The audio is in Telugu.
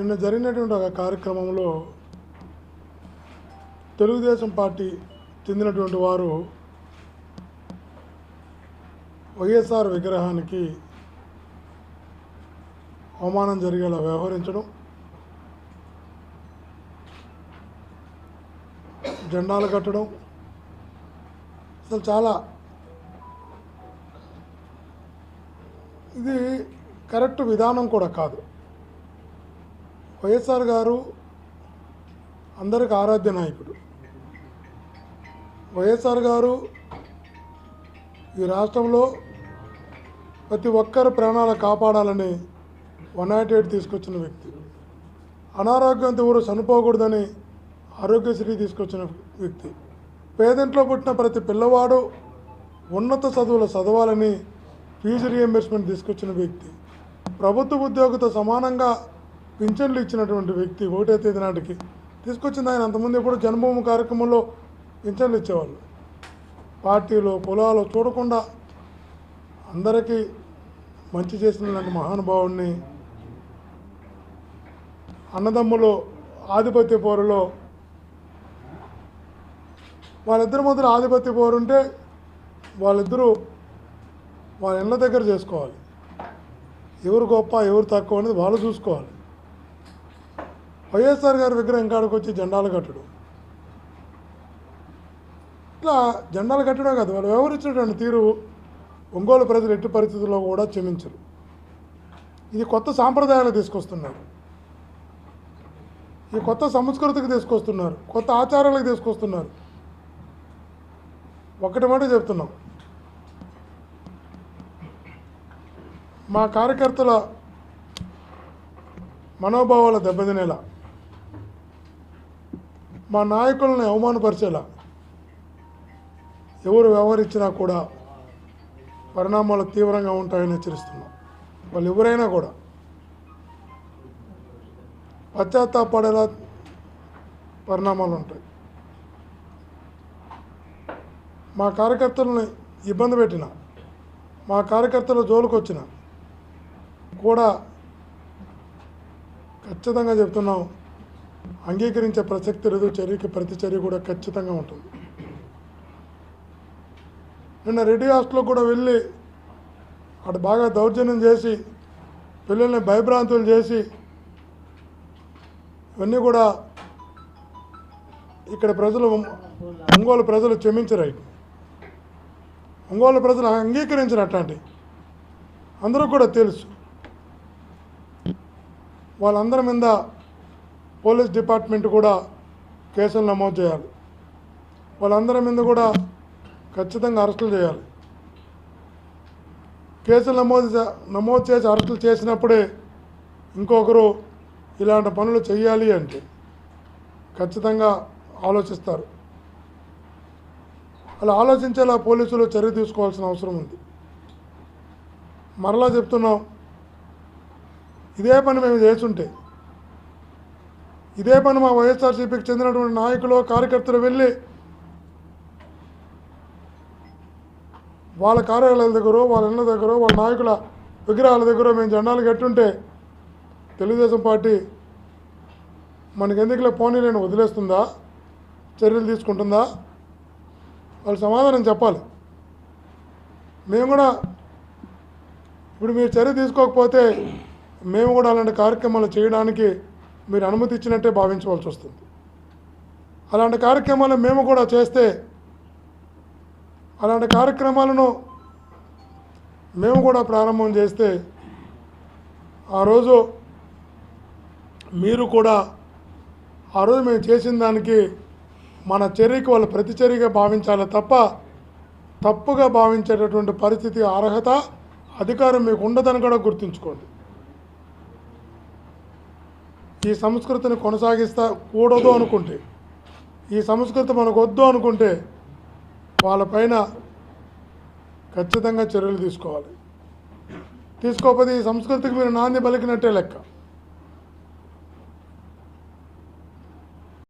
నిన్న జరిగినటువంటి ఒక కార్యక్రమంలో తెలుగుదేశం పార్టీ చెందినటువంటి వారు వైఎస్ఆర్ విగ్రహానికి అవమానం జరిగేలా వ్యవహరించడం జెండాలు కట్టడం అసలు చాలా ఇది కరెక్ట్ విధానం కూడా కాదు. వైఎస్ఆర్ గారు అందరికి ఆరాధ్య నాయకుడు. వైఎస్ఆర్ గారు ఈ రాష్ట్రంలో ప్రతి ఒక్కరి ప్రాణాలు కాపాడాలని వన్ నాట్ ఎయిట్ తీసుకొచ్చిన వ్యక్తి. అనారోగ్యంతో ఊరు చనిపోకూడదని ఆరోగ్యశ్రీ తీసుకొచ్చిన వ్యక్తి. పేదింట్లో పుట్టిన ప్రతి పిల్లవాడు ఉన్నత చదువులు చదవాలని ఫీజు రియంబర్స్మెంట్ తీసుకొచ్చిన వ్యక్తి. ప్రభుత్వ ఉద్యోగితో సమానంగా పింఛన్లు ఇచ్చినటువంటి వ్యక్తి ఒకటే తేదీ నాటికి తీసుకొచ్చింది ఆయన అంతకుముందు ఎప్పుడు జన్మభూమి కార్యక్రమంలో పింఛన్లు ఇచ్చేవాళ్ళు. పార్టీలు పొలాలు చూడకుండా అందరికీ మంచి చేసిన లాంటి మహానుభావుడిని అన్నదమ్ములు ఆధిపత్య పోరులో వాళ్ళిద్దరి మధ్యలో ఆధిపత్య పోరు ఉంటే వాళ్ళిద్దరూ వాళ్ళ ఇళ్ళ దగ్గర చేసుకోవాలి. ఎవరు గొప్ప ఎవరు తక్కువ అనేది వాళ్ళు చూసుకోవాలి. వైఎస్ఆర్ గారి విగ్రహం కాడికి వచ్చి జెండాలు కట్టడం. ఇట్లా జెండాలు కట్టడం కాదు వాళ్ళు వ్యవహరించినటువంటి తీరు ఒంగోలు ప్రజలు ఎట్టి పరిస్థితుల్లో కూడా క్షమించరు. ఇది కొత్త సాంప్రదాయాలు తీసుకొస్తున్నారు. ఈ కొత్త సంస్కృతికి తీసుకొస్తున్నారు కొత్త ఆచారాలకు తీసుకొస్తున్నారు. ఒకటి మాట చెప్తున్నాం. మా కార్యకర్తల మనోభావాల దెబ్బతినేలా మా నాయకులను అవమానపరిచేలా. ఎవరు వ్యవహరించినా కూడా పరిణామాలు తీవ్రంగా ఉంటాయని హెచ్చరిస్తున్నాం. వాళ్ళు ఎవరైనా కూడా పశ్చాత్తాపడేలా పరిణామాలు ఉంటాయి. మా కార్యకర్తలను ఇబ్బంది పెట్టిన మా కార్యకర్తల జోలుకొచ్చిన కూడా ఖచ్చితంగా చెప్తున్నాం అంగీకరించే ప్రసక్తి లేదు చర్యకి ప్రతి చర్య కూడా ఖచ్చితంగా ఉంటుంది. నిన్న రెడ్డి హాస్టల్లో కూడా వెళ్ళి అటు బాగా దౌర్జన్యం చేసి పిల్లల్ని భయభ్రాంతులు చేసి ఇవన్నీ కూడా ఇక్కడ ప్రజలు ఒంగోలు ప్రజలు క్షమించరాయి ఒంగోలు ప్రజలు అంగీకరించిన అట్లాంటి అందరూ కూడా తెలుసు. వాళ్ళందరి మీద పోలీస్ డిపార్ట్మెంట్ కూడా కేసులు నమోదు చేయాలి. వాళ్ళందరి మీద కూడా ఖచ్చితంగా అరెస్టులు చేయాలి. కేసులు నమోదు చే- నమోదు చేసి అరెస్టులు చేసినప్పుడే ఇంకొకరు ఇలాంటి పనులు చేయాలి అంటే ఖచ్చితంగా ఆలోచిస్తారు. అలా ఆలోచించేలా పోలీసులు చర్య తీసుకోవాల్సిన అవసరం ఉంది. మరలా చెప్తున్నాం ఇదే పని మేము చేస్తుంటే ఇదే పని మా వైఎస్ఆర్సీపీకి చెందినటువంటి నాయకులు కార్యకర్తలు వెళ్ళి వాళ్ళ కార్యాలయాల దగ్గర వాళ్ళ ఇళ్ళ దగ్గర వాళ్ళ నాయకుల విగ్రహాల దగ్గర మేము జెండాలు కట్టుంటే తెలుగుదేశం పార్టీ మనకి పోనీ లేని వదిలేస్తుందా? చర్యలు తీసుకుంటుందా? వాళ్ళు సమాధానం చెప్పాలి. మేము కూడా ఇప్పుడు మీరు చర్య తీసుకోకపోతే మేము కూడా అలాంటి కార్యక్రమాలు చేయడానికి మీరు అనుమతి ఇచ్చినట్టే భావించవలసి వస్తుంది. అలాంటి కార్యక్రమాలు మేము కూడా చేస్తే అలాంటి కార్యక్రమాలను మేము కూడా ప్రారంభం చేస్తే ఆ రోజు మీరు కూడా ఆ రోజు మేము చేసిన దానికి మన చర్యకి వాళ్ళు ప్రతిచర్యగా భావించాలి తప్ప తప్పుగా భావించేటటువంటి పరిస్థితి అర్హత అధికారం మీకు ఉండదని కూడా గుర్తుంచుకోండి. ఈ సంస్కృతిని కొనసాగిస్తా కూడదు అనుకుంటే ఈ సంస్కృతి మనకు వద్దు అనుకుంటే వాళ్ళపైన ఖచ్చితంగా చర్యలు తీసుకోవాలి. తీసుకోకపోతే ఈ సంస్కృతికి మీరు నాంది పలికినట్టే లెక్క.